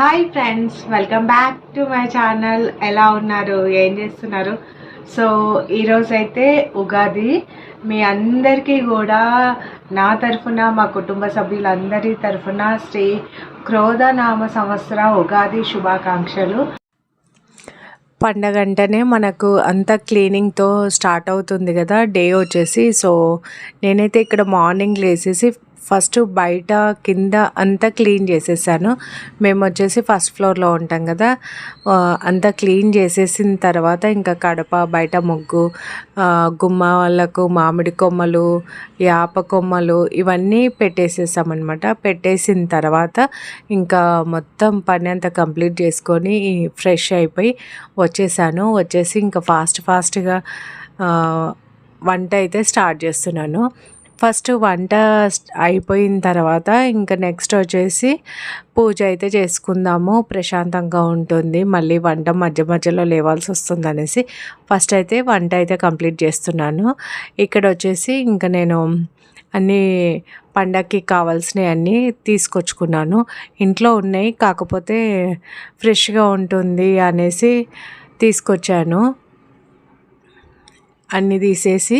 Hi friends welcome back to my channel ఎలా ఉన్నారు? ఏం చేస్తున్నారు? సో ఈరోజు అయితే ఉగాది. మీ అందరికీ కూడా నా తరఫున మా కుటుంబ సభ్యులందరి తరఫున శ్రీ క్రోధనామ సంవత్సర ఉగాది శుభాకాంక్షలు. పండగ అంటేనే మనకు అంత క్లీనింగ్తో స్టార్ట్ అవుతుంది కదా డే వచ్చేసి. సో నేనైతే ఇక్కడ మార్నింగ్ లేసేసి ఫస్ట్ బయట కింద అంతా క్లీన్ చేసేసాను. మేము వచ్చేసి ఫస్ట్ ఫ్లోర్లో ఉంటాం కదా. అంతా క్లీన్ చేసేసిన తర్వాత ఇంకా కడప బయట ముగ్గు గుమ్మాలకు మామిడి కొమ్మలు యాప కొమ్మలు ఇవన్నీ పెట్టేసేసామన్నమాట. పెట్టేసిన తర్వాత ఇంకా మొత్తం పని అంతా కంప్లీట్ చేసుకొని ఫ్రెష్ అయిపోయి వచ్చేసాను. వచ్చేసి ఇంకా ఫాస్ట్ ఫాస్ట్గా వంట అయితే స్టార్ట్ చేస్తున్నాను. ఫస్ట్ వంట అయిపోయిన తర్వాత ఇంకా నెక్స్ట్ వచ్చేసి పూజ అయితే చేసుకుందాము. ప్రశాంతంగా ఉంటుంది. మళ్ళీ వంట మధ్య మధ్యలో లేవాల్సి వస్తుంది అనేసి ఫస్ట్ అయితే వంట అయితే కంప్లీట్ చేస్తున్నాను. ఇక్కడ వచ్చేసి ఇంకా నేను అన్నీ పండగకి కావాల్సినవి అన్నీ తీసుకొచ్చుకున్నాను. ఇంట్లో ఉన్నాయి. కాకపోతే ఫ్రెష్గా ఉంటుంది అనేసి తీసుకొచ్చాను. అన్నీ తీసేసి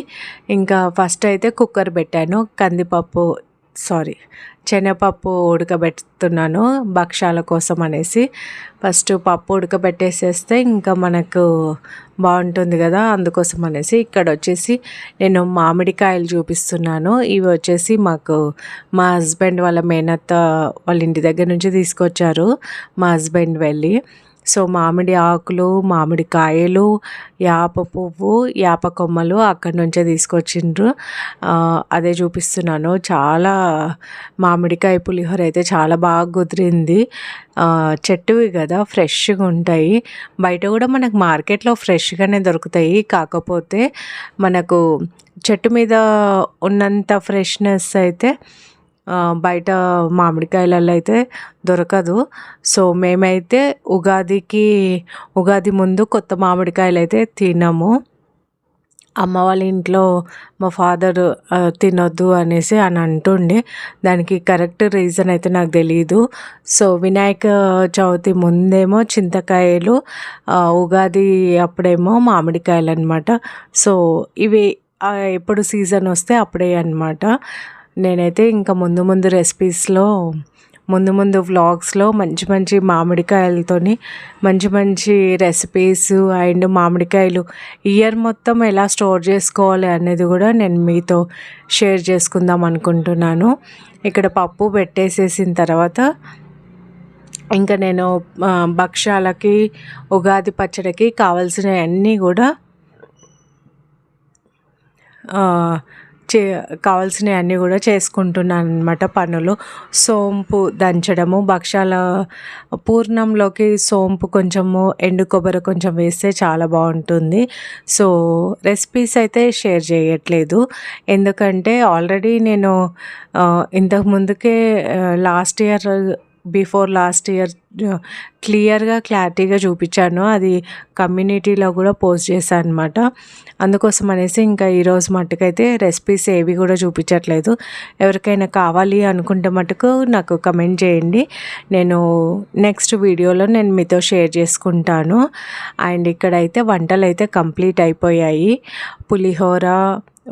ఇంకా ఫస్ట్ అయితే కుక్కర్ పెట్టాను కందిపప్పు సారీ శనగపప్పు ఉడకబెడుతున్నాను భక్షాల కోసం అనేసి. ఫస్ట్ పప్పు ఉడకబెట్టేసేస్తే ఇంకా మనకు బాగుంటుంది కదా అందుకోసం అనేసి ఇక్కడ వచ్చేసి నేను మామిడికాయలు చూపిస్తున్నాను. ఇవి వచ్చేసి మాకు మా హస్బెండ్ వాళ్ళ మేనత్త వాళ్ళ ఇంటి దగ్గర నుంచి తీసుకొచ్చారు మా హస్బెండ్ వెళ్ళి. సో మామిడి ఆకులు మామిడి కాయలు యాప పువ్వు యాప కొమ్మలు అక్కడి నుంచే తీసుకొచ్చిండ్రు. అదే చూపిస్తున్నాను. చాలా మామిడికాయ పులిహోర అయితే చాలా బాగా కుదిరింది. చెట్టువి కదా ఫ్రెష్గా ఉంటాయి. బయట కూడా మనకు మార్కెట్లో ఫ్రెష్గానే దొరుకుతాయి. కాకపోతే మనకు చెట్టు మీద ఉన్నంత ఫ్రెష్నెస్ అయితే బయట మామిడికాయలలో అయితే దొరకదు. సో మేమైతే ఉగాదికి ఉగాది ముందు కొత్త మామిడికాయలు అయితే తినము. అమ్మ వాళ్ళ ఇంట్లో మా ఫాదర్ తినొద్దు అనేసి అని అంటుండే. దానికి కరెక్ట్ రీజన్ అయితే నాకు తెలియదు సో వినాయక చవితి ముందేమో చింతకాయలు ఉగాది అప్పుడేమో మామిడికాయలు అనమాట సో ఇవి ఎప్పుడు సీజన్ వస్తే అప్పుడే అనమాట నేనైతే ఇంకా ముందు ముందు రెసిపీస్లో ముందు ముందు వ్లాగ్స్లో మంచి మంచి మామిడికాయలతోని మంచి మంచి రెసిపీస్ అండ్ మామిడికాయలు ఇయర్ మొత్తం ఎలా స్టోర్ చేసుకోవాలి అనేది కూడా నేను మీతో షేర్ చేసుకుందాం అనుకుంటున్నాను. ఇక్కడ పప్పు పెట్టేసేసిన తర్వాత ఇంకా నేను భక్ష్యాలకి ఉగాది పచ్చడికి కావాల్సినవన్నీ కూడా చే కావాల్సినవి అన్నీ కూడా చేసుకుంటున్నాను అనమాట పనులు. సోంపు దంచడము భక్షాల పూర్ణంలోకి సోంపు కొంచెము ఎండు కొబ్బరి కొంచెం వేస్తే చాలా బాగుంటుంది. సో రెసిపీస్ అయితే షేర్ చేయట్లేదు. ఎందుకంటే ఆల్రెడీ నేను ఇంతకు ముందుకే last year before last year క్లియర్గా క్లారిటీగా చూపించాను. అది కమ్యూనిటీలో కూడా పోస్ట్ చేశాను అనమాట అందుకోసం అనేసి ఇంకా ఈరోజు మట్టుకైతే రెసిపీస్ ఏవి కూడా చూపించట్లేదు. ఎవరికైనా కావాలి అనుకుంటే మటుకు నాకు కమెంట్ చేయండి. నేను నెక్స్ట్ వీడియోలో నేను మీతో షేర్ చేసుకుంటాను. అండ్ ఇక్కడైతే వంటలు అయితే కంప్లీట్ అయిపోయాయి. పులిహోర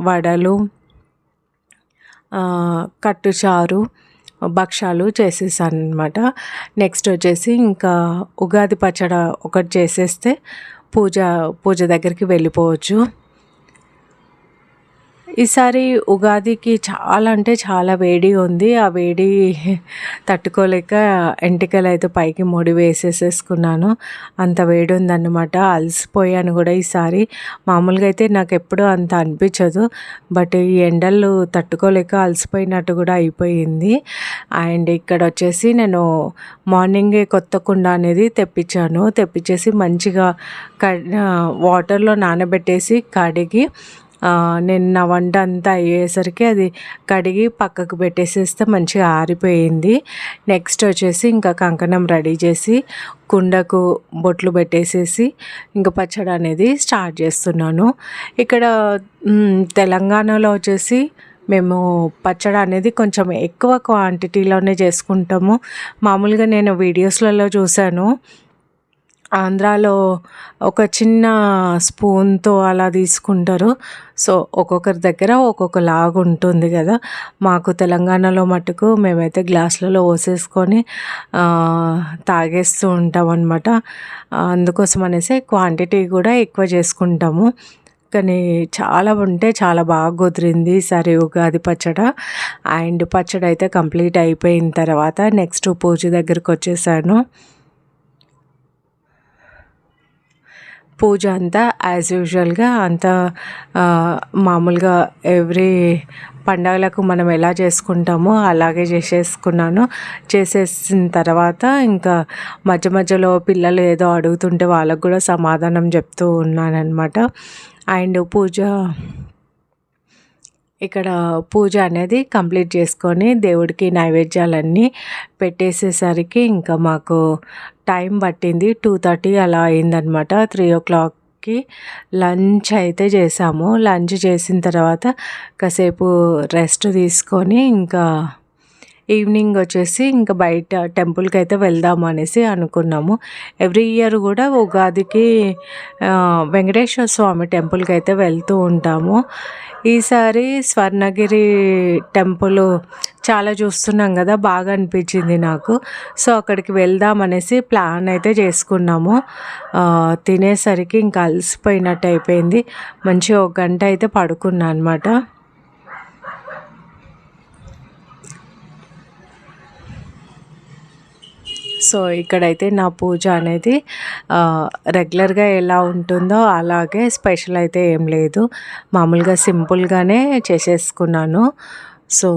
వడలు ఆ, కట్టుచారు భక్షాలు చేసేసాను అనమాట నెక్స్ట్ వచ్చేసి ఇంకా ఉగాది పచ్చడి ఒకటి చేసేస్తే పూజ పూజ దగ్గరికి వెళ్ళిపోవచ్చు. ఈసారి ఉగాదికి చాలా అంటే చాలా వేడి ఉంది. ఆ వేడి తట్టుకోలేక ఎంటికలు అయితే పైకి ముడి వేసేసేసుకున్నాను. అంత వేడి ఉందన్నమాట. అలసిపోయాను కూడా ఈసారి. మామూలుగా అయితే నాకు ఎప్పుడూ అంత అనిపించదు. బట్ ఈ ఎండలు తట్టుకోలేక అలసిపోయినట్టు కూడా అయిపోయింది. అండ్ ఇక్కడ వచ్చేసి నేను మార్నింగే కొత్త కుండ అనేది తెప్పించాను. తెప్పించేసి మంచిగా క వాటర్లో నానబెట్టేసి కడిగి నేను నా వంట అంతా అయ్యేసరికి అది కడిగి పక్కకు పెట్టేసేస్తే మంచిగా ఆరిపోయింది. నెక్స్ట్ వచ్చేసి ఇంకా కంకణం రెడీ చేసి కుండకు బొట్లు పెట్టేసేసి ఇంకా పచ్చడి అనేది స్టార్ట్ చేస్తున్నాను. ఇక్కడ తెలంగాణలో వచ్చేసి మేము పచ్చడి అనేది కొంచెం ఎక్కువ క్వాంటిటీలోనే చేసుకుంటాము. మామూలుగా నేను వీడియోస్లలో చూశాను. ఆంధ్రాలో ఒక చిన్న స్పూన్తో అలా తీసుకుంటారు. సో ఒక్కొక్కరి దగ్గర ఒక్కొక్క లాగా ఉంటుంది కదా. మాకు తెలంగాణలో మటుకు మేమైతే గ్లాసులలో పోసేసుకొని తాగేస్తూ ఉంటాం అనమాట అందుకోసం అనేసి క్వాంటిటీ కూడా ఎక్కువ చేసుకుంటాము. కానీ చాలా ఉంటే చాలా బాగా కుదిరింది సరే ఉగాది పచ్చడ. అండ్ పచ్చడి అయితే కంప్లీట్ అయిపోయిన తర్వాత నెక్స్ట్ పూజ దగ్గరికి వచ్చేసాను పూజ అంతా యాజ్ యూజువల్గా అంత మామూలుగా ఎవ్రీ పండగలకు మనం ఎలా చేసుకుంటామో అలాగే చేసేసుకున్నాను. చేసేసిన తర్వాత ఇంకా మధ్య మధ్యలో పిల్లలు ఏదో అడుగుతుంటే వాళ్ళకు కూడా సమాధానం చెప్తూ ఉన్నానన్నమాట. అండ్ పూజ ఇక్కడ పూజ అనేది కంప్లీట్ చేసుకొని దేవుడికి నైవేద్యాలన్నీ పెట్టేసేసరికి ఇంకా మాకు టైం పట్టింది. టూ థర్టీ అలా అయిందనమాట త్రీ ఓ క్లాక్కి లంచ్ అయితే చేసాము. లంచ్ చేసిన తర్వాత కాసేపు రెస్ట్ తీసుకొని ఇంకా ఈవినింగ్ వచ్చేసి ఇంకా బయట టెంపుల్కి అయితే వెళ్దాము అనేసి అనుకున్నాము. ఎవ్రీ ఇయర్ కూడా ఉగాదికి వెంకటేశ్వర స్వామి టెంపుల్కి అయితే వెళ్తూ ఉంటాము. ఈసారి స్వర్ణగిరి టెంపుల్ చాలా చూస్తున్నాం కదా బాగా అనిపించింది నాకు. సో అక్కడికి వెళ్దాం అనేసి ప్లాన్ అయితే చేసుకున్నాము. తినేసరికి ఇంకా అలసిపోయినట్టు అయిపోయింది. మంచిగా ఒక గంట అయితే పడుకున్నా అనమాట సో ఇక్కడైతే నా పూజ అనేది రెగ్యులర్గా ఎలా ఉంటుందో అలాగే స్పెషల్ అయితే ఏం లేదు. మామూలుగా సింపుల్గానే చేసేసుకున్నాను. సో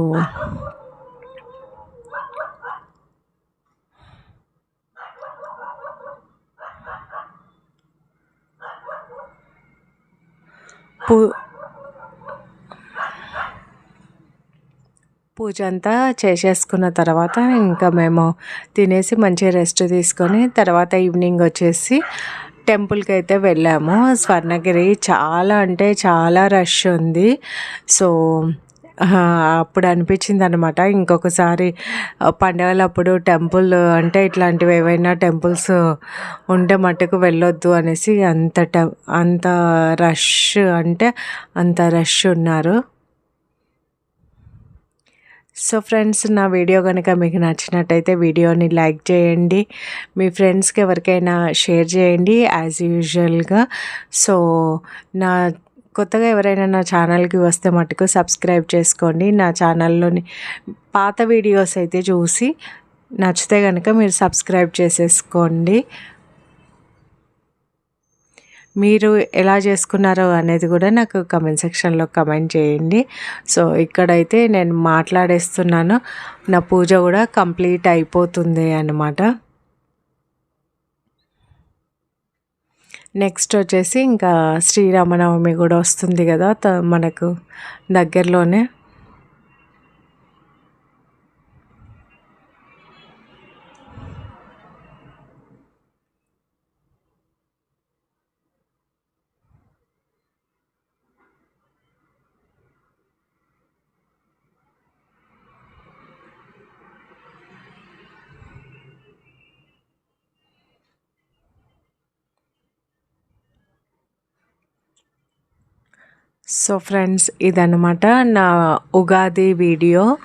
పూ పూజ అంతా చేసేసుకున్న తర్వాత ఇంకా మేము తినేసి మంచిగా రెస్ట్ తీసుకొని తర్వాత ఈవినింగ్ వచ్చేసి టెంపుల్కి అయితే వెళ్ళాము. స్వర్ణగిరి చాలా అంటే చాలా రష్ ఉంది. సో అప్పుడు అనిపించింది అనమాట ఇంకొకసారి పండగలప్పుడు టెంపుల్ అంటే ఇట్లాంటివి ఏవైనా టెంపుల్స్ ఉంటే మట్టుకు వెళ్ళొద్దు అనేసి అంత అంత రష్ అంటే అంత రష్ ఉన్నారు. సో ఫ్రెండ్స్ నా వీడియో కనుక మీకు నచ్చినట్టయితే వీడియోని లైక్ చేయండి. మీ ఫ్రెండ్స్కి ఎవరికైనా షేర్ చేయండి యాజ్ యూజువల్గా. సో నా కొత్తగా ఎవరైనా నా ఛానల్కి వస్తే మటుకు సబ్స్క్రైబ్ చేసుకోండి. నా ఛానల్లోని పాత వీడియోస్ అయితే చూసి నచ్చితే కనుక మీరు సబ్స్క్రైబ్ చేసేసుకోండి. మీరు ఎలా చేసుకున్నారో అనేది కూడా నాకు కమెంట్ సెక్షన్లో కమెంట్ చేయండి. సో ఇక్కడైతే నేను మాట్లాడేస్తున్నాను. నా పూజ కూడా కంప్లీట్ అయిపోతుంది అన్నమాట. నెక్స్ట్ వచ్చేసి ఇంకా శ్రీరామనవమి కూడా వస్తుంది కదా మనకు దగ్గరలోనే. సో ఫ్రెండ్స్ ఇదనమాట నా ఉగాది వీడియో.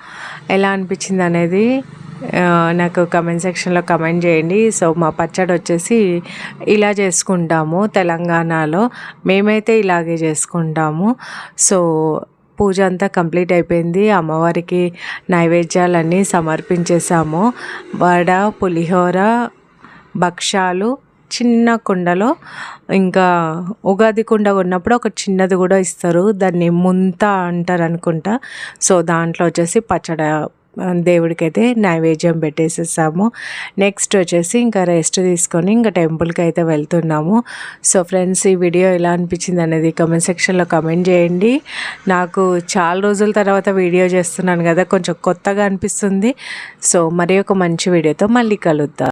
ఎలా అనిపించింది అనేది నాకు కమెంట్ సెక్షన్లో కమెంట్ చేయండి. సో మా పచ్చడి వచ్చేసి ఇలా చేసుకుంటాము తెలంగాణలో. మేమైతే ఇలాగే చేసుకుంటాము. సో పూజ అంతా కంప్లీట్ అయిపోయింది. అమ్మవారికి నైవేద్యాలన్నీ సమర్పించేసాము వడ పులిహోర భక్షాలు చిన్న కుండలో ఇంకా ఉగాది కుండ ఉన్నప్పుడు ఒక చిన్నది కూడా ఇస్తారు. దాన్ని ముంత అంటారు అనుకుంటా. సో దాంట్లో వచ్చేసి పచ్చడ దేవుడికైతే నైవేద్యం పెట్టేసేసాము. నెక్స్ట్ వచ్చేసి ఇంకా రెస్ట్ తీసుకొని ఇంకా టెంపుల్కి అయితే వెళ్తున్నాము. సో ఫ్రెండ్స్ ఈ వీడియో ఎలా అనిపించింది అనేది కమెంట్ సెక్షన్లో కమెంట్ చేయండి. నాకు చాలా రోజుల తర్వాత వీడియో చేస్తున్నాను కదా కొంచెం కొత్తగా అనిపిస్తుంది. సో మరి ఒక మంచి వీడియోతో మళ్ళీ కలుద్దాం.